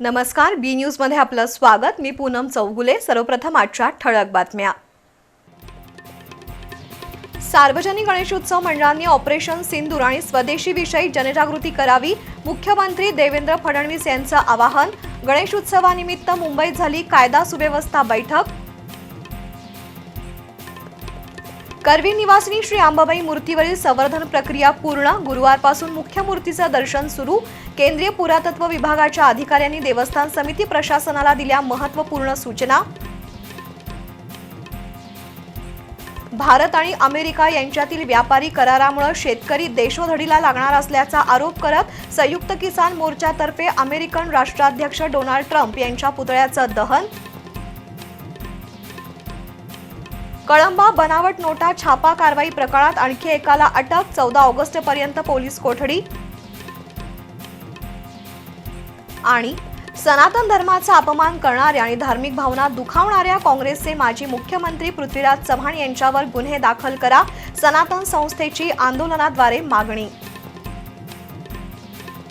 नमस्कार बी न्यूजमध्ये आपलं स्वागत. मी पूनम चौगुले. सर्वप्रथम आजच्या ठळक बातम्या. सार्वजनिक गणेशोत्सव मंडळांनी ऑपरेशन सिंदूर आणि स्वदेशीविषयी जनजागृती करावी मुख्यमंत्री देवेंद्र फडणवीस यांचं आवाहन. गणेशोत्सवानिमित्त मुंबईत झाली कायदा सुव्यवस्था बैठक. करवी निवासिनी श्री अंबाबाई मूर्तीवरील संवर्धन प्रक्रिया पूर्ण. गुरुवारपासून मुख्य मूर्तीचं दर्शन सुरू. केंद्रीय पुरातत्व विभागाच्या अधिकाऱ्यांनी देवस्थान समिती प्रशासनाला दिल्या महत्त्वपूर्ण सूचना. भारत आणि अमेरिका यांच्यातील व्यापारी करारामुळे शेतकरी देशोधडीला लागणार असल्याचा आरोप करत संयुक्त किसान मोर्चातर्फे अमेरिकन राष्ट्राध्यक्ष डोनाल्ड ट्रम्प यांच्या पुतळ्याचं दहन. कळंबा बनावट नोटा छापा कारवाई प्रकरणात आणखी एकाला अटक चौदा ऑगस्ट पर्यंत पोलीस कोठडी. आणि सनातन धर्माचा अपमान करणाऱ्या आणि धार्मिक भावना दुखावणाऱ्या काँग्रेसचे माजी मुख्यमंत्री पृथ्वीराज चव्हाण यांच्यावर गुन्हे दाखल करा सनातन संस्थेची आंदोलनाद्वारे मागणी.